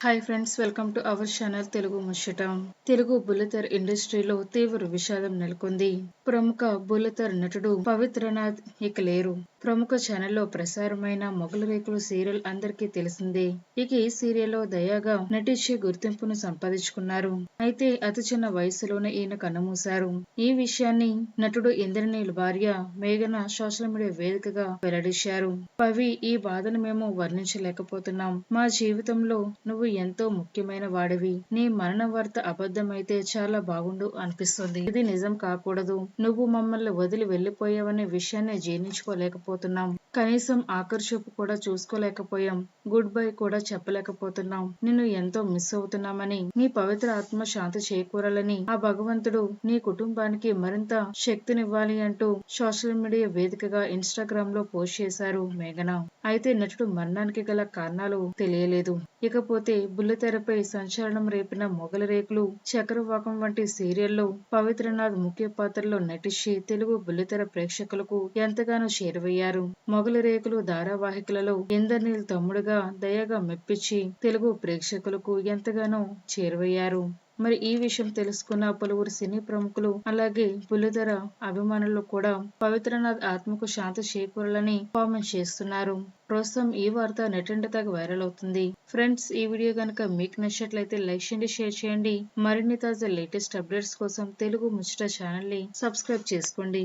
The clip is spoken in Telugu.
Hi friends welcome to our channel Telugu ముచ్చట తెలుగు బుల్లితెర ఇండస్ట్రీలో తీవ్ర విషాదం నెలకొంది. ప్రముఖ బుల్లితెర నటుడు పవిత్రనాథ్ ఇక లేరు. ప్రముఖ ఛానల్లో ప్రసారమైన మొగల రేకులు సీరియల్ అందరికీ తెలిసిందే. ఇక ఈ సీరియల్లో దయాగా నటించి గుర్తింపును సంపాదించుకున్నారు. అయితే అతి చిన్న వయసులోనే ఈయన కన్నుమూశారు. ఈ విషయాన్ని నటుడు ఇంద్రనీల్ భార్య మేఘన సోషల్ మీడియా వేదికగా వెల్లడించారు. పవి ఈ బాధను మేము వర్ణించలేకపోతున్నాం. మా జీవితంలో నువ్వు ఎంతో ముఖ్యమైన వాడివి. నీ మరణ వార్త అబద్ధమైతే చాలా బాగుండు అనిపిస్తుంది. ఇది నిజం కాకూడదు. నువ్వు మమ్మల్ని వదిలి వెళ్ళిపోయావనే విషయాన్ని జీర్ణించుకోలేకపోతున్నాం. కనీసం ఆఖరి చూపు కూడా చూసుకోలేకపోయాం. గుడ్ బై కూడా చెప్పలేకపోతున్నాం. నిన్ను ఎంతో మిస్ అవుతున్నామని నీ పవిత్ర ఆత్మ శాంతి చేకూరాలని ఆ భగవంతుడు నీ కుటుంబానికి మరింత శక్తినివ్వాలి అంటూ సోషల్ మీడియా వేదికగా ఇన్స్టాగ్రామ్లో పోస్ట్ చేశారు మేఘన. అయితే నటుడు మరణానికి గల కారణాలు తెలియలేదు. ఇకపోతే బుల్లితెరపై సంచలనం రేపిన మొగల రేకులు చక్రవాకం వంటి సీరియల్లో పవిత్రనాథ్ ముఖ్య పాత్రలో నటించి తెలుగు బుల్లితెర ప్రేక్షకులకు ఎంతగానో చేరువయ్యారు. మొగలి రేకులు ధారావాహికలలో ఇందర్నీల్ తమ్ముడుగా దయగా మెప్పించి తెలుగు ప్రేక్షకులకు ఎంతగానో చేరువయ్యారు. మరి ఈ విషయం తెలుసుకున్న పలువురు సినీ ప్రముఖులు అలాగే బుల్లిధర అభిమానులు కూడా పవిత్రనాథ్ ఆత్మకు శాంతి చేకూరాలని కామెంట్ చేస్తున్నారు. ప్రస్తుతం ఈ వార్త నెట్టింటతగా వైరల్ అవుతుంది. ఫ్రెండ్స్ ఈ వీడియో కనుక మీకు నచ్చినట్లయితే లైక్ చేయండి షేర్ చేయండి. మరిన్ని తాజా లేటెస్ట్ అప్డేట్స్ కోసం తెలుగు ముచ్చట ఛానల్ని సబ్స్క్రైబ్ చేసుకోండి.